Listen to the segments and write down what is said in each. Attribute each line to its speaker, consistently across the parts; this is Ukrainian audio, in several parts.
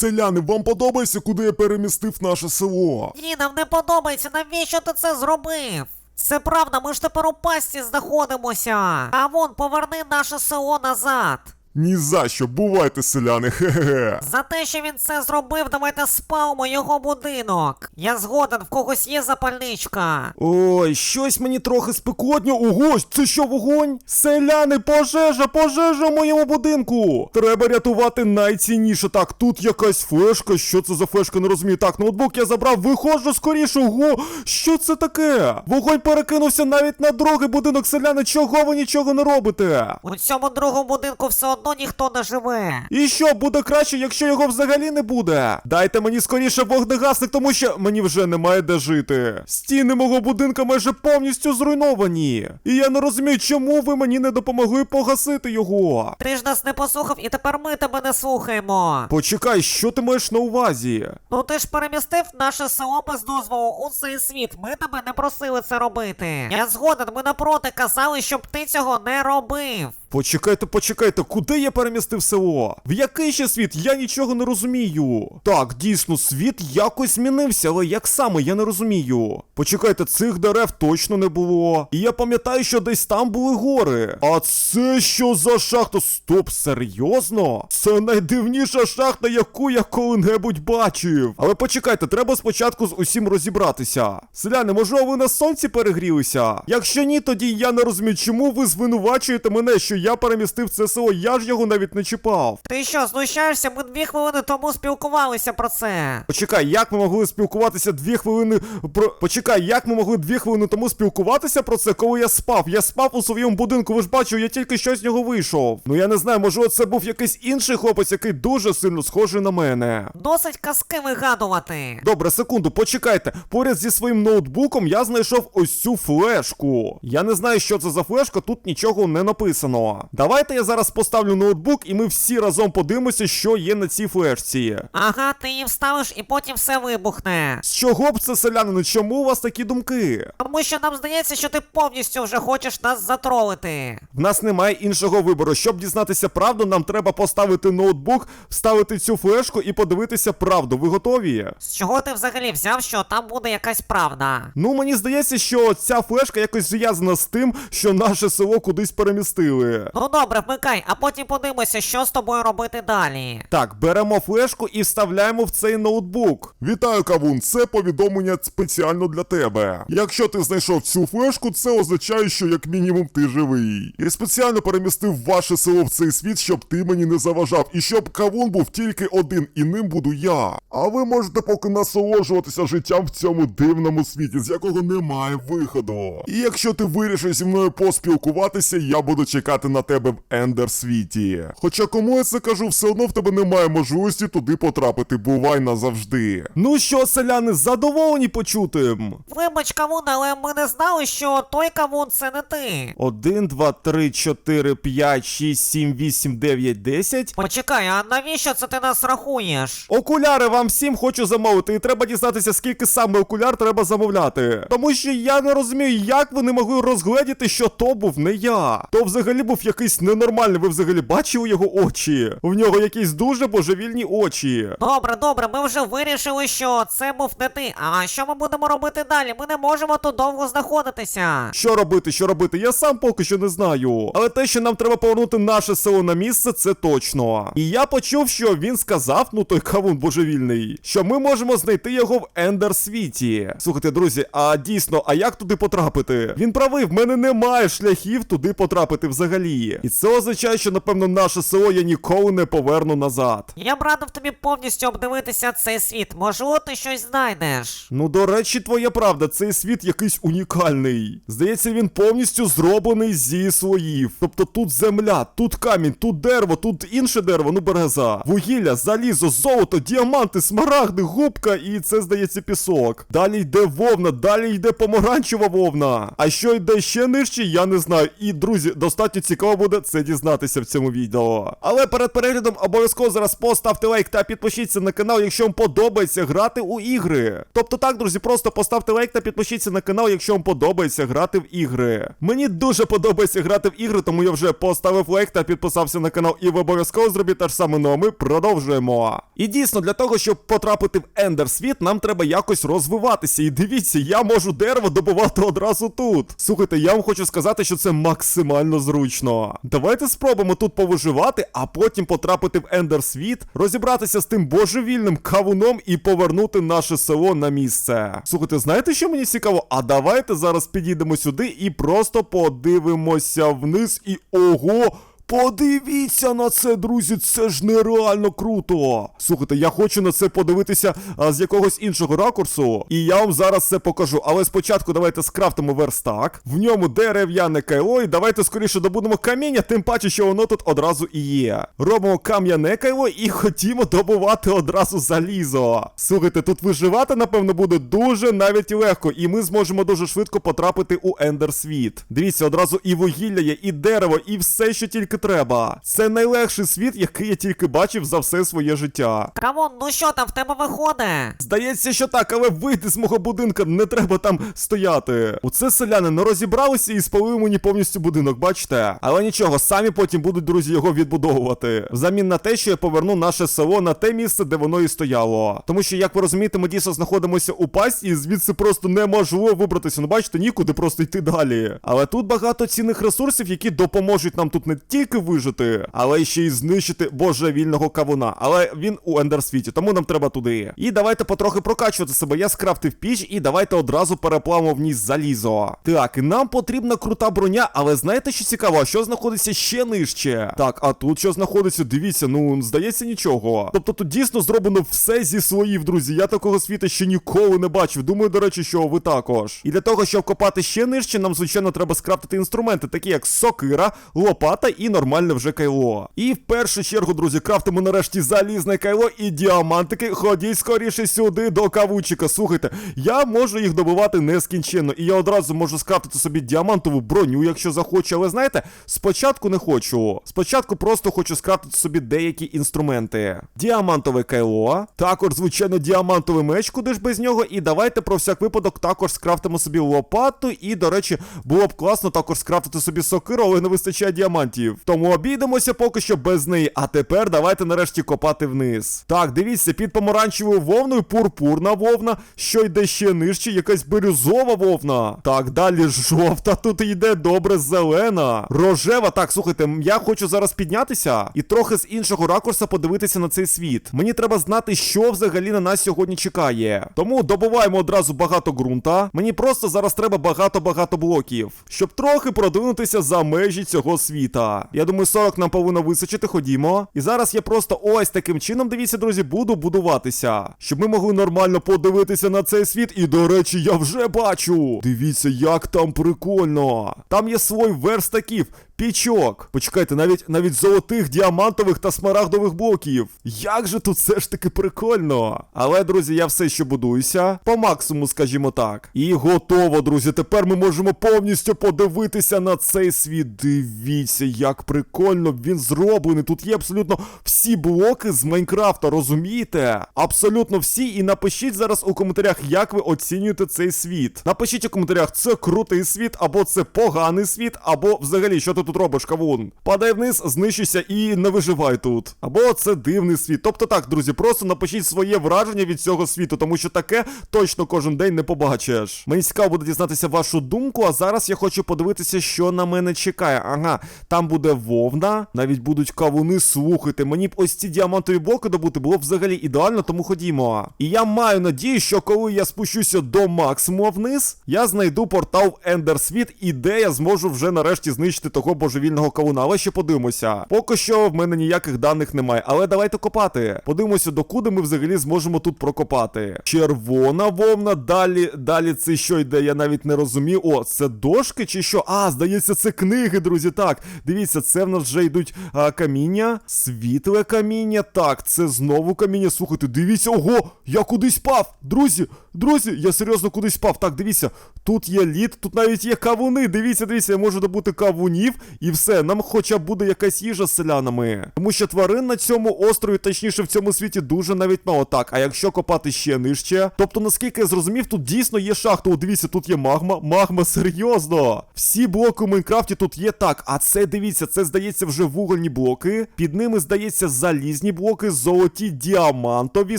Speaker 1: Селяни, вам подобається, куди я перемістив наше село?
Speaker 2: Ні, нам не подобається, навіщо ти це зробив? Це правда, ми ж тепер у пасті знаходимося. А вон, поверни наше село назад.
Speaker 1: Ні за що, бувайте, селяни, хе-хе.
Speaker 2: За те, що він це зробив, давайте спалимо його будинок. Я згоден, в когось є запальничка.
Speaker 3: Ой, щось мені трохи спекотньо. Ого, це що вогонь? Селяни, пожежа, пожежа в моєму будинку. Треба рятувати найцінніше. Так, тут якась флешка. Що це за флешка? Не розумію. Так, ноутбук я забрав, виходжу скоріше. Ого, що це таке? Вогонь перекинувся навіть на другий будинок. Селяни, чого ви нічого не робите?
Speaker 2: У цьому другому будинку все одно ніхто не живе.
Speaker 3: І що буде краще, якщо його взагалі не буде? Дайте мені скоріше вогнегасник, тому що мені вже немає де жити. Стіни мого будинка майже повністю зруйновані. І я не розумію, чому ви мені не допомогли погасити його.
Speaker 2: Ти ж нас не послухав, і тепер ми тебе не слухаємо.
Speaker 3: Почекай, що ти маєш на увазі?
Speaker 2: Ну ти ж перемістив наше село без дозволу у цей світ. Ми тебе не просили це робити. Я згоден, ми напроти казали, щоб ти цього не робив.
Speaker 3: Почекайте, почекайте, куди я перемістив село? В який ще світ? Я нічого не розумію. Так, дійсно, світ якось змінився, але як саме, я не розумію. Почекайте, цих дерев точно не було. І я пам'ятаю, що десь там були гори. А це що за шахта? Стоп, серйозно? Це найдивніша шахта, яку я коли-небудь бачив. Але почекайте, треба спочатку з усім розібратися. Селяни, може, ви на сонці перегрілися? Якщо ні, тоді я не розумію, чому ви звинувачуєте мене, що я перемістив це село, я ж його навіть не чіпав.
Speaker 2: Ти що, знущаєшся? Ми дві хвилини тому спілкувалися про це.
Speaker 3: Почекай, як ми могли спілкуватися дві хвилини про. Почекай, як ми могли дві хвилини тому спілкуватися про це, коли я спав? Я спав у своєму будинку, ви ж бачили, я тільки що з нього вийшов. Ну я не знаю, може це був якийсь інший хлопець, який дуже сильно схожий на мене.
Speaker 2: Досить казки вигадувати.
Speaker 3: Добре, секунду, почекайте. Поряд зі своїм ноутбуком я знайшов ось цю флешку. Я не знаю, що це за флешка, тут нічого не написано. Давайте я зараз поставлю ноутбук, і ми всі разом подивимося, що є на цій флешці.
Speaker 2: Ага, ти її вставиш і потім все вибухне.
Speaker 3: З чого б це, селянини? Чому у вас такі думки?
Speaker 2: Тому що нам здається, що ти повністю вже хочеш нас затролити.
Speaker 3: В нас немає іншого вибору. Щоб дізнатися правду, нам треба поставити ноутбук, вставити цю флешку і подивитися правду. Ви готові?
Speaker 2: З чого ти взагалі взяв, що там буде якась правда?
Speaker 3: Ну, мені здається, що ця флешка якось зв'язана з тим, що наше село кудись перемістили.
Speaker 2: Ну добре, вмикай, а потім подивимося, що з тобою робити далі.
Speaker 3: Так, беремо флешку і вставляємо в цей ноутбук.
Speaker 1: Вітаю, Кавун, це повідомлення спеціально для тебе. Якщо ти знайшов цю флешку, це означає, що як мінімум ти живий. Я спеціально перемістив ваше село в цей світ, щоб ти мені не заважав, і щоб Кавун був тільки один, і ним буду я. А ви можете поки насолоджуватися життям в цьому дивному світі, з якого немає виходу. І якщо ти вирішиш зі мною поспілкуватися, я буду чекати на тебе в Ендер світі. Хоча кому я це кажу, все одно в тебе немає можливості туди потрапити. Бувай назавжди.
Speaker 3: Ну що, селяни, задоволені почутим?
Speaker 2: Вибач, кавун, але ми не знали, що той кавун це не ти.
Speaker 3: Один, два, три, чотири, п'ять, шість, сім, вісім, дев'ять, десять.
Speaker 2: Почекай, а навіщо це ти нас рахуєш?
Speaker 3: Окуляри вам всім хочу замовити, і треба дізнатися, скільки саме окуляр треба замовляти. Тому що я не розумію, як вони могли розгледіти, що то був не я. То взагалі був якийсь ненормальний. Ви взагалі бачили його очі? В нього якісь дуже божевільні очі.
Speaker 2: Добре, добре, ми вже вирішили, що це був не ти. А що ми будемо робити далі? Ми не можемо тут довго знаходитися.
Speaker 3: Що робити, що робити? Я сам поки що не знаю. Але те, що нам треба повернути наше село на місце, це точно. І я почув, що він сказав, ну той кавун божевільний, що ми можемо знайти його в Ендер світі. Слухайте, друзі, а дійсно, а як туди потрапити? Він правий, в мене немає шляхів туди потрапити взагалі. І це означає, що напевно наше село я ніколи не поверну назад.
Speaker 2: Я б радив тобі повністю обдивитися цей світ. Можливо, ти щось знайдеш.
Speaker 3: Ну, до речі, твоя правда, цей світ якийсь унікальний. Здається, він повністю зроблений зі слоїв. Тобто тут земля, тут камінь, тут дерево, тут інше дерево, ну береза, вугілля, залізо, золото, діаманти, смарагди, губка, і це здається пісок. Далі йде вовна, далі йде помаранчева вовна. А що йде ще нижче, я не знаю. І друзі, достатньо цікаво буде це дізнатися в цьому відео. Але перед переглядом обов'язково зараз поставте лайк та підпишіться на канал, якщо вам подобається грати у ігри. Тобто так, друзі, просто поставте лайк та підпишіться на канал, якщо вам подобається грати в ігри. Мені дуже подобається грати в ігри, тому я вже поставив лайк та підписався на канал, і ви обов'язково зробіть те ж саме. Ну а ми продовжуємо. І дійсно, для того, щоб потрапити в Ендер світ, нам треба якось розвиватися. І дивіться, я можу дерево добувати одразу тут. Слухайте, я вам хочу сказати, що це максимально зручно. Давайте спробуємо тут повиживати, а потім потрапити в Ендерсвіт, розібратися з тим божевільним кавуном і повернути наше село на місце. Слухайте, знаєте, що мені цікаво? А давайте зараз підійдемо сюди і просто подивимося вниз і ого. Подивіться на це, друзі, це ж нереально круто. Слухайте, я хочу на це подивитися а, з якогось іншого ракурсу, і я вам зараз це покажу. Але спочатку давайте скрафтимо верстак. В ньому дерев'яне кайло, і давайте скоріше добудемо каміння, тим паче, що воно тут одразу і є. Робимо кам'яне кайло і хотімо добувати одразу залізо. Слухайте, тут виживати, напевно, буде дуже навіть легко, і ми зможемо дуже швидко потрапити у Ендер світ. Дивіться, одразу і вугілля є, і дерево, і все, що тільки треба. Це найлегший світ, який я тільки бачив за все своє життя.
Speaker 2: Кавун, ну що там в тебе виходить?
Speaker 3: Здається, що так, але вийти з мого будинка не треба там стояти. Оце селяни не розібралися і спалили мені повністю будинок, бачите? Але нічого, самі потім будуть друзі його відбудовувати. Взамін на те, що я поверну наше село на те місце, де воно і стояло. Тому що, як ви розумієте, ми дійсно знаходимося у пасті, і звідси просто неможливо вибратися. Ну бачите, нікуди просто йти далі. Але тут багато цінних ресурсів, які допоможуть нам тут не тільки вижити, але ще й знищити божевільного кавуна. Але він у ендерсвіті, тому нам треба туди. І давайте потрохи прокачувати себе. Я скрафтив піч, і давайте одразу переплавимо вниз залізо. Так, нам потрібна крута броня, але знаєте, що цікаво, що знаходиться ще нижче? Так, а тут що знаходиться? Дивіться, ну здається нічого. Тобто тут дійсно зроблено все зі своїх, друзі. Я такого світу ще ніколи не бачив. Думаю, до речі, що ви також. І для того, щоб копати ще нижче, нам звичайно треба скрафтити інструменти, такі як сокира, лопата і нормальне вже кайло. І в першу чергу, друзі, крафтимо нарешті залізне кайло і діамантики. Ходіть скоріше сюди до кавучика. Слухайте, я можу їх добивати нескінченно, і я одразу можу скрафтити собі діамантову броню, якщо захочу. Але знаєте, спочатку не хочу. Спочатку просто хочу скрафтити собі деякі інструменти. Діамантове кайло, також, звичайно, діамантовий меч, куди ж без нього. І давайте про всяк випадок також скрафтимо собі лопату. І, до речі, було б класно також скрафтити собі сокиру, але не вистачає діамантів. Тому обійдемося поки що без неї. А тепер давайте нарешті копати вниз. Так, дивіться, під помаранчевою вовною пурпурна вовна, що йде ще нижче, якась бірюзова вовна. Так, далі жовта, тут йде добре зелена. Рожева. Так, слухайте, я хочу зараз піднятися і трохи з іншого ракурса подивитися на цей світ. Мені треба знати, що взагалі на нас сьогодні чекає. Тому добуваємо одразу багато ґрунта. Мені просто зараз треба багато-багато блоків, щоб трохи продвинутися за межі цього світа. Я думаю, 40 нам повинно височити, ходімо. І зараз я просто ось таким чином, дивіться, друзі, буду будуватися. Щоб ми могли нормально подивитися на цей світ. І, до речі, я вже бачу. Дивіться, як там прикольно. Там є свой верстаків. Пічок. Почекайте, навіть навіть золотих, діамантових та смарагдових блоків. Як же тут все ж таки прикольно. Але, друзі, я все ще будуюся. По максимуму, скажімо так. І готово, друзі. Тепер ми можемо повністю подивитися на цей світ. Дивіться, як прикольно він зроблений. Тут є абсолютно всі блоки з Майнкрафта, розумієте? Абсолютно всі. І напишіть зараз у коментарях, як ви оцінюєте цей світ. Напишіть у коментарях, це крутий світ, або це поганий світ, або взагалі, що ти тут робиш, кавун? Падай вниз, знищуйся і не виживай тут. Або це дивний світ. Тобто так, друзі, просто напишіть своє враження від цього світу, тому що таке точно кожен день не побачиш. Мені цікаво буде дізнатися вашу думку, а зараз я хочу подивитися, що на мене чекає. Ага, там буде вовна, навіть будуть кавуни, слухайте. Мені б ось ці діамантові блоки добути було б взагалі ідеально, тому ходімо. І я маю надію, що коли я спущуся до максимуму вниз, я знайду портал в Ендер Світ, і де я зможу вже нарешті знищити того божевільного кавуна. Але ще подивимося. Поки що в мене ніяких даних немає, але давайте копати. Подивимося, докуди ми взагалі зможемо тут прокопати. Червона вовна, далі, далі це що йде, я навіть не розумію. О, це дошки чи що? А, здається, це книги, друзі. Так, дивіться, це в нас вже йдуть а, каміння, світле каміння. Так, це знову каміння. Слухайте, дивіться, ого, я кудись пав. Друзі, друзі, я серйозно кудись пав. Так, дивіться, тут є лід, тут навіть є кавуни. Дивіться, дивіться, я можу добути кавунів і все, нам хоча б буде якась їжа з селянами. Тому що тварин на цьому острові, точніше в цьому світі, дуже навіть мало. Так, а якщо копати ще нижче, тобто, наскільки я зрозумів, тут дійсно є шахта. О, дивіться, тут є магма. Магма, серйозно. Всі блоки у Майнкрафті тут є так. А це дивіться, це здається вже вугольні блоки. Під ними здається залізні блоки, золоті, діамантові,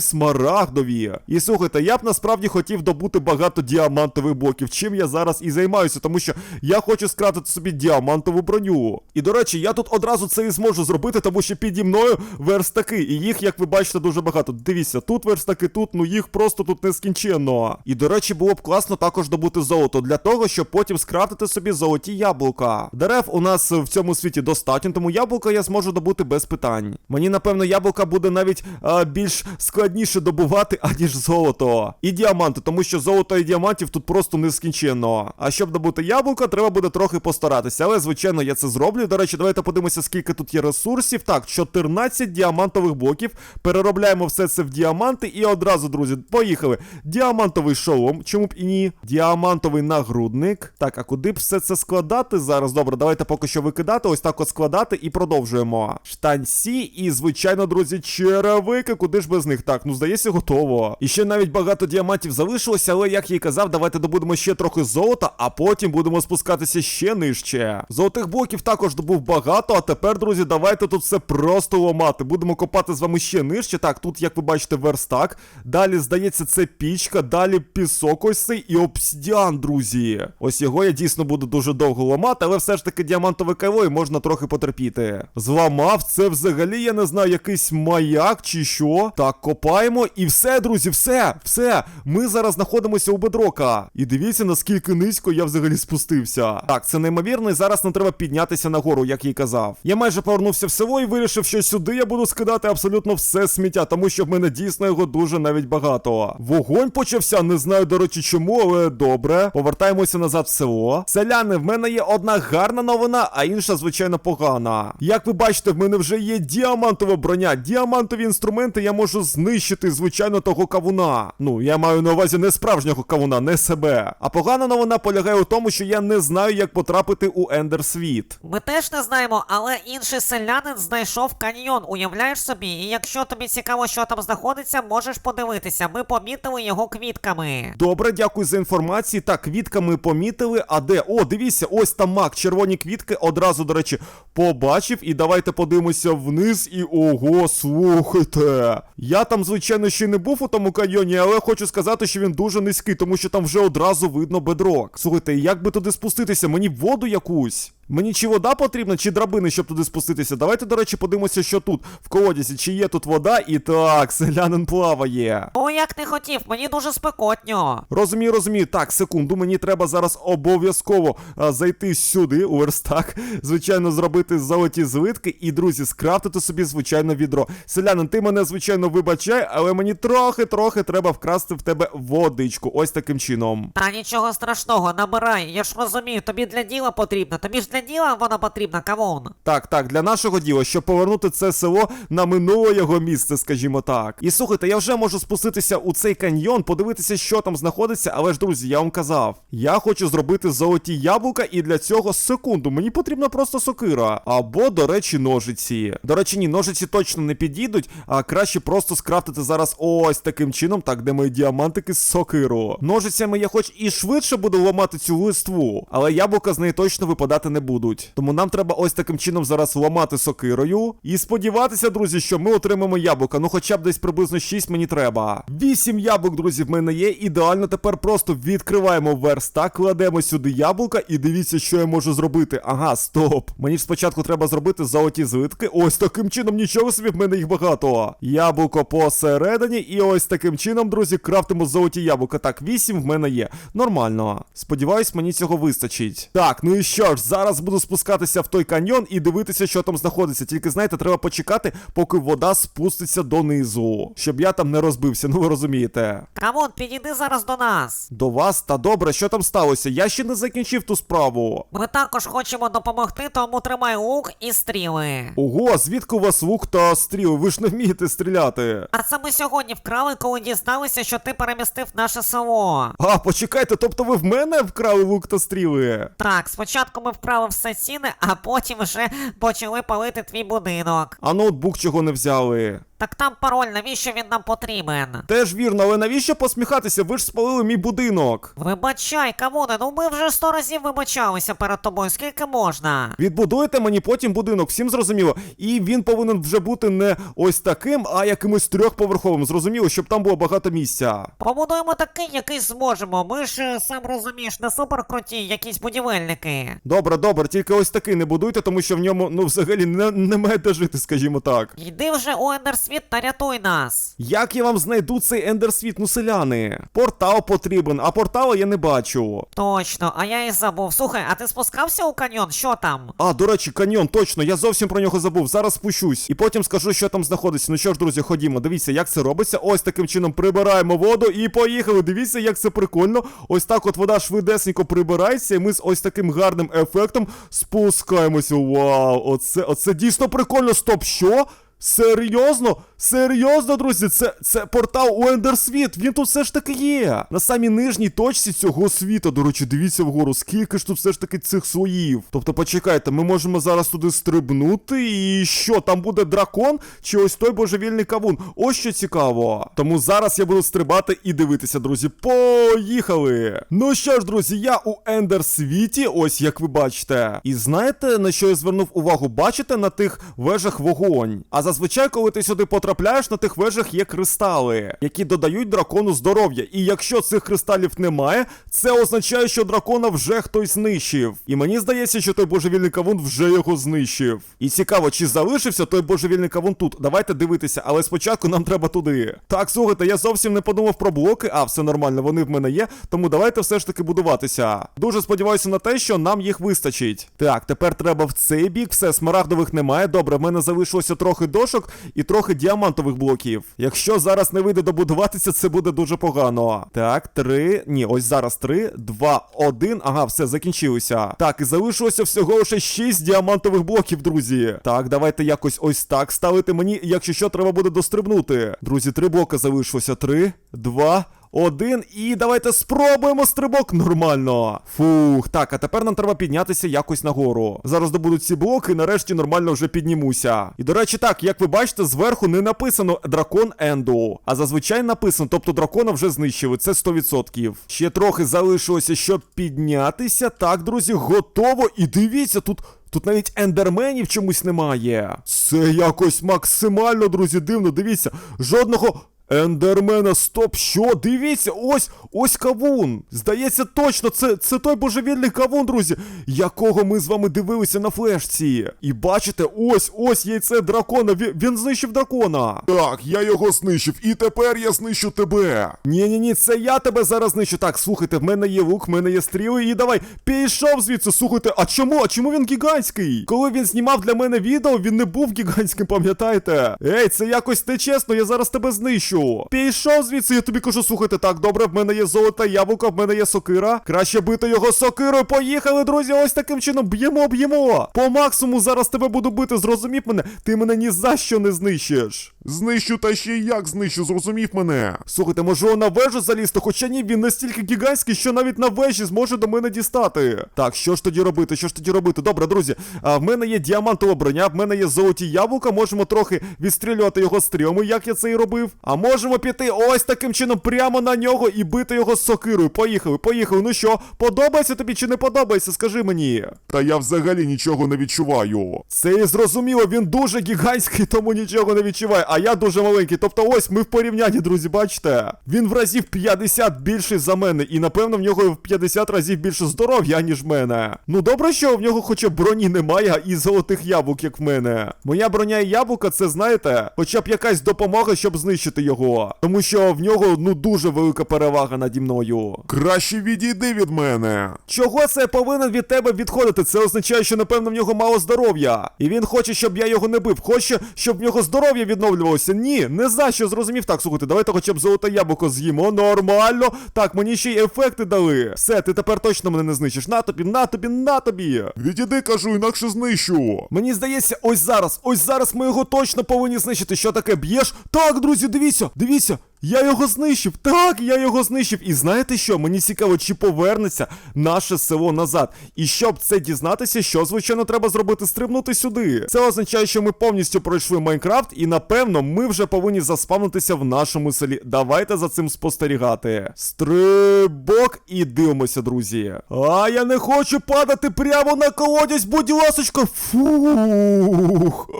Speaker 3: смарагдові. І слухайте, я б насправді хотів добути багато діамантових блоків, чим я зараз і займаюся, тому що я хочу скратити собі діамантову броню. І до речі, я тут одразу це і зможу зробити, тому що піді мною верстаки, і їх, як ви бачите, дуже багато. Дивіться, тут верстаки, тут, ну їх просто тут нескінченно. І до речі, було б класно також добути золото для того, щоб потім скрафтити собі золоті яблука. Дерев у нас в цьому світі достатньо, тому яблука я зможу добути без питань. Мені, напевно, яблука буде навіть а, більш складніше добувати, аніж золото. І діаманти, тому що золото і діамантів тут просто нескінченно. А щоб добути яблука, треба буде трохи постаратися. Але, звичайно, я це зроблю. До речі, давайте подивимося, скільки тут є ресурсів. Так, 14 діамантових блоків. Переробляємо все це в діаманти. І одразу, друзі, поїхали. Діамантовий шолом, чому б і ні? Діамантовий нагрудник. Так, а куди б все це складати зараз? Добре, давайте поки що викидати. Ось так от складати і продовжуємо. Штанці і, звичайно, друзі, черевики. Куди ж без них? Так, ну здається, готово. І ще навіть багато діамантів залишилося, але як я і казав, давайте добудемо ще трохи золота, а потім будемо спускатися ще нижче. Золотих блоків також добув багато, а тепер, друзі, давайте тут все просто ламати. Будемо копати з вами ще нижче. Так, тут, як ви бачите, верстак. Далі, здається, це пічка, далі пісок ось цей і обсидіан, друзі. Ось його я дійсно буду дуже довго ламати, але все ж таки діамантове кайло і можна трохи потерпіти. Зламав це взагалі, я не знаю, якийсь маяк чи що. Так, копаємо і все, друзі, все, все. Ми зараз знаходимося у бедрока. І дивіться, наскільки низько я взагалі спустився. Так, це неймовірно, і зараз нам треба піднятися нагору, як я й казав. Я майже повернувся в село і вирішив, що сюди я буду скидати абсолютно все сміття, тому що в мене дійсно його дуже навіть багато. Вогонь почався, не знаю, до речі, чому, але добре. Повертаємося назад в село. Селяни, в мене є одна гарна новина, а інша, звичайно, погана. Як ви бачите, в мене вже є діамантова броня. Діамантові інструменти я можу знищити, звичайно, того кавуна. Ну, я маю на увазі не справжнього кавуна, не себе. А погана новина полягає у тому, що я не знаю, як потрапити у Ендер світ.
Speaker 2: Ми теж не знаємо, але інший селянин знайшов каньйон, уявляєш собі? І якщо тобі цікаво, що там знаходиться, можеш подивитися. Ми помітили його квітками.
Speaker 3: Добре, дякую за інформацію. Так, квітками помітили. А де? О, дивіться, ось там мак, червоні квітки. Одразу, до речі, побачив. І давайте подивимося вниз. І ого, слухайте. Я там, звичайно, ще не був у тому каньйоні, але хочу сказати, що він дуже низький, тому що там вже одразу видно бедрок. Слухайте, як би туди спуститися? Мені воду якусь. Мені чи вода потрібна, чи драбини, щоб туди спуститися? Давайте, до речі, подивимося, що тут в колодязі, чи є тут вода, і так, селянин плаває.
Speaker 2: О, як не хотів, мені дуже спекотньо.
Speaker 3: Розумію, розумію. Так, секунду, мені треба зараз обов'язково зайти сюди, у верстак, звичайно, зробити золоті злитки і, друзі, скрафтити собі, звичайно, відро. Селянин, ти мене, звичайно, вибачай, але мені трохи-трохи треба вкрасти в тебе водичку. Ось таким чином.
Speaker 2: Та нічого страшного, набирай. Я ж розумію, тобі для діла потрібно. Тобі ж для діла вона потрібна, кавун.
Speaker 3: Так, так, для нашого діла, щоб повернути це село на минуле його місце, скажімо так. І слухайте, я вже можу спуститися у цей каньйон, подивитися, що там знаходиться, але ж, друзі, я вам казав, я хочу зробити золоті яблука, і для цього секунду, мені потрібна просто сокира. Або, до речі, ножиці. До речі, ні, ножиці точно не підійдуть, а краще просто скрафтити зараз ось таким чином, так, де мої діамантики з сокиру. Ножицями я хоч і швидше буду ламати цю листву, але яблука з неї точно випадати не будуть. Тому нам треба ось таким чином зараз ламати сокирою. І сподіватися, друзі, що ми отримаємо яблука. Ну хоча б десь приблизно 6 мені треба. 8 яблук, друзі, в мене є. Ідеально тепер просто відкриваємо верстак, кладемо сюди яблука і дивіться, що я можу зробити. Ага, стоп. Мені ж спочатку треба зробити золоті злитки. Ось таким чином, нічого собі в мене їх багато. Яблуко посередині, і ось таким чином, друзі, крафтимо золоті яблука. Так, 8 в мене є. Нормально. Сподіваюсь, мені цього вистачить. Так, ну і що ж, зараз буду спускатися в той каньйон і дивитися, що там знаходиться. Тільки знаєте, треба почекати, поки вода спуститься донизу, щоб я там не розбився. Ну ви розумієте.
Speaker 2: Кавун, підійди зараз до нас.
Speaker 3: До вас та добре, що там сталося? Я ще не закінчив ту справу.
Speaker 2: Ми також хочемо допомогти, тому тримай лук і стріли.
Speaker 3: Ого, звідки у вас лук та стріли? Ви ж не вмієте стріляти.
Speaker 2: А це ми сьогодні вкрали, коли дізналися, що ти перемістив наше село.
Speaker 3: А, почекайте, тобто ви в мене вкрали лук та стріли?
Speaker 2: Так, спочатку ми вкрали забрали все цінне, а потім вже почали палити твій будинок.
Speaker 3: А ноутбук чого не взяли?
Speaker 2: Так там пароль, навіщо він нам потрібен?
Speaker 3: Теж вірно, але навіщо посміхатися? Ви ж спалили мій будинок.
Speaker 2: Вибачай, камоне, ну ми вже сто разів вибачалися перед тобою, скільки можна?
Speaker 3: Відбудуєте мені потім будинок, всім зрозуміло. І він повинен вже бути не ось таким, а якимось трьохповерховим. Зрозуміло, щоб там було багато місця.
Speaker 2: Побудуємо такий, який зможемо. Ми ж е, сам розумієш, не супер круті, якісь будівельники.
Speaker 3: Добре, добре, тільки ось такий не будуйте, тому що в ньому ну взагалі не, немає де жити, скажімо так.
Speaker 2: Йди вже у Ендерсвіт та рятуй нас.
Speaker 3: Як я вам знайду цей ендерсвіт, ну селяни? Портал потрібен, а портала я не бачу.
Speaker 2: Точно, а я і забув. Слухай, а ти спускався у каньйон? Що там?
Speaker 3: А, до речі, каньйон, точно, я зовсім про нього забув. Зараз спущусь. І потім скажу, що там знаходиться. Ну що ж, друзі, ходімо. Дивіться, як це робиться. Ось таким чином прибираємо воду і поїхали. Дивіться, як це прикольно. Ось так от вода швидесенько прибирається, і ми з ось таким гарним ефектом спускаємося. Вау, оце, оце дійсно прикольно. Стоп, що? Серйозно? Серйозно, друзі, це, це портал у Ендерсвіт. Він тут все ж таки є. На самій нижній точці цього світу. До речі, дивіться вгору, скільки ж тут все ж таки цих слоїв. Тобто, почекайте, ми можемо зараз туди стрибнути. І що, там буде дракон? Чи ось той божевільний кавун? Ось що цікаво. Тому зараз я буду стрибати і дивитися, друзі. Поїхали! Ну що ж, друзі, я у Ендерсвіті, ось як ви бачите. І знаєте, на що я звернув увагу? Бачите на тих вежах вогонь? А зазвичай, коли ти сюди потрапляєш, на тих вежах є кристали, які додають дракону здоров'я. І якщо цих кристалів немає, це означає, що дракона вже хтось знищив. І мені здається, що той божевільний кавун вже його знищив. І цікаво, чи залишився той божевільний кавун тут. Давайте дивитися, але спочатку нам треба туди. Так, слухайте, я зовсім не подумав про блоки, а все нормально, вони в мене є. Тому давайте все ж таки будуватися. Дуже сподіваюся на те, що нам їх вистачить. Так, тепер треба в цей бік, все, смарагдових немає. Добре, в мене залишилося трохи дошок і трохи діамантових блоків. Якщо зараз не вийде добудуватися, це буде дуже погано. Так, три. Ні, ось зараз три, два, один. Ага, все, закінчилося. Так, і залишилося всього лише шість діамантових блоків, друзі. Так, давайте якось ось так ставити мені, якщо що, треба буде дострибнути. Друзі, три блоки залишилося. Три, два. Один, і давайте спробуємо стрибок нормально. Фух, так, а тепер нам треба піднятися якось нагору. Зараз добудуть ці блоки, і нарешті нормально вже піднімуся. І до речі, так, як ви бачите, зверху не написано дракон Енду, а зазвичай написано, тобто дракона вже знищили, це 100%. Ще трохи залишилося, щоб піднятися. Так, друзі, готово. І дивіться, тут. Тут навіть ендерменів чомусь немає. Це якось максимально, друзі, дивно. Дивіться, жодного. Ендермена, стоп, що? Дивіться, ось ось кавун. Здається, точно, це це той божевільний кавун, друзі, якого ми з вами дивилися на флешці. І бачите, ось ось яйце дракона. Він, він знищив дракона.
Speaker 1: Так, я його знищив, і тепер я знищу тебе.
Speaker 3: Ні, ні, ні, це я тебе зараз знищу. Так, слухайте, в мене є лук, в мене є стріли, і давай, пішов звідси. Слухайте, а чому? А чому він гігантський? Коли він знімав для мене відео, він не був гігантським, пам'ятаєте? Ей, це якось нечесно, я зараз тебе знищу. Пішов звідси, я тобі кажу, слухайте, так, добре, в мене є золоте яблуко, в мене є сокира. Краще бити його сокирою. Поїхали, друзі, ось таким чином б'ємо, б'ємо. По максимуму зараз тебе буду бити, зрозумів мене? Ти мене ні за що не знищиш.
Speaker 1: Знищу та ще як знищу, зрозумів мене.
Speaker 3: Слухайте, може на вежу залізти, хоча ні, він настільки гігантський, що навіть на вежі зможе до мене дістати. Так, що ж тоді робити? Що ж тоді робити? Добре, друзі. А в мене є діамантова броня, в мене є золоті яблука, можемо трохи відстрілювати його стрілами, як я це і робив. А можемо піти ось таким чином прямо на нього і бити його з сокирою. Поїхали, поїхали. Ну що, подобається тобі чи не подобається? Скажи мені.
Speaker 1: Та я взагалі нічого не відчуваю.
Speaker 3: Це і зрозуміло, він дуже гігантський, тому нічого не відчуває. А я дуже маленький. Тобто, ось ми в порівнянні, друзі, бачите? Він в разів 50 більший за мене, і напевно в нього в 50 разів більше здоров'я, ніж в мене. Ну добре, що в нього хоча б броні немає і золотих яблук, як в мене. Моя броня і яблука, це знаєте, хоча б якась допомога, щоб знищити його. Тому що в нього ну дуже велика перевага наді мною.
Speaker 1: Краще відійди від мене.
Speaker 3: Чого це повинен від тебе відходити? Це означає, що напевно в нього мало здоров'я. І він хоче, щоб я його не бив. Хоче, щоб в нього здоров'я відновлювалося. Ні, не за що зрозумів. Так, слухайте, давайте хоча б золоте яблуко з'їмо. Нормально. Так, мені ще й ефекти дали. Все, ти тепер точно мене не знищиш. На тобі, на тобі, на тобі.
Speaker 1: Відійди, кажу, інакше знищу.
Speaker 3: Мені здається, ось зараз, ось зараз ми його точно повинні знищити. Що таке б'єш? Так, друзі, дивіться, дивіться. Я його знищив. Так, я його знищив. І знаєте що? Мені цікаво, чи повернеться наше село назад. І щоб це дізнатися, що звичайно треба зробити, стрибнути сюди. Це означає, що ми повністю пройшли Майнкрафт, і напевно ми вже повинні заспавнитися в нашому селі. Давайте за цим спостерігати. Стрибок і дивимося, друзі. А я не хочу падати прямо на колодязь, будь ласочка. Фух.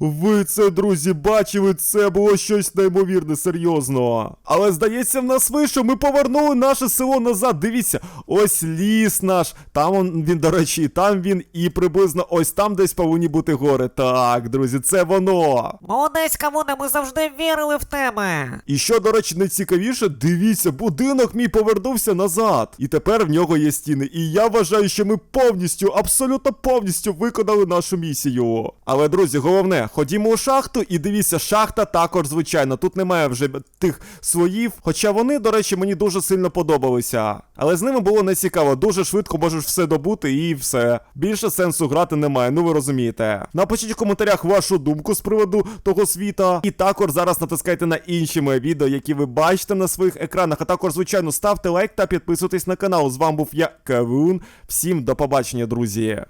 Speaker 3: Ви це, друзі, бачили, це було щось неймовірне, серйозно. Але здається, в нас вийшло, ми повернули наше село назад. Дивіться, ось ліс наш. Там он, він, до речі, там він, і приблизно ось там десь повинні бути гори. Так, друзі, це воно.
Speaker 2: Молодець, Камуне, ми завжди вірили в тебе.
Speaker 3: І що, до речі, найцікавіше, дивіться, будинок мій повернувся назад. І тепер в нього є стіни. І я вважаю, що ми повністю, абсолютно повністю виконали нашу місію. Але, друзі, головне, ходімо у шахту і дивіться, шахта також звичайно. Тут немає вже тих своїв. Хоча вони, до речі, мені дуже сильно подобалися. Але з ними було нецікаво. Дуже швидко можеш все добути і все. Більше сенсу грати немає, ну ви розумієте. Напишіть у коментарях вашу думку з приводу того світа. І також зараз натискайте на інші мої відео, які ви бачите на своїх екранах. А також, звичайно, ставте лайк та підписуйтесь на канал. З вами був я, Кавун. Всім до побачення, друзі.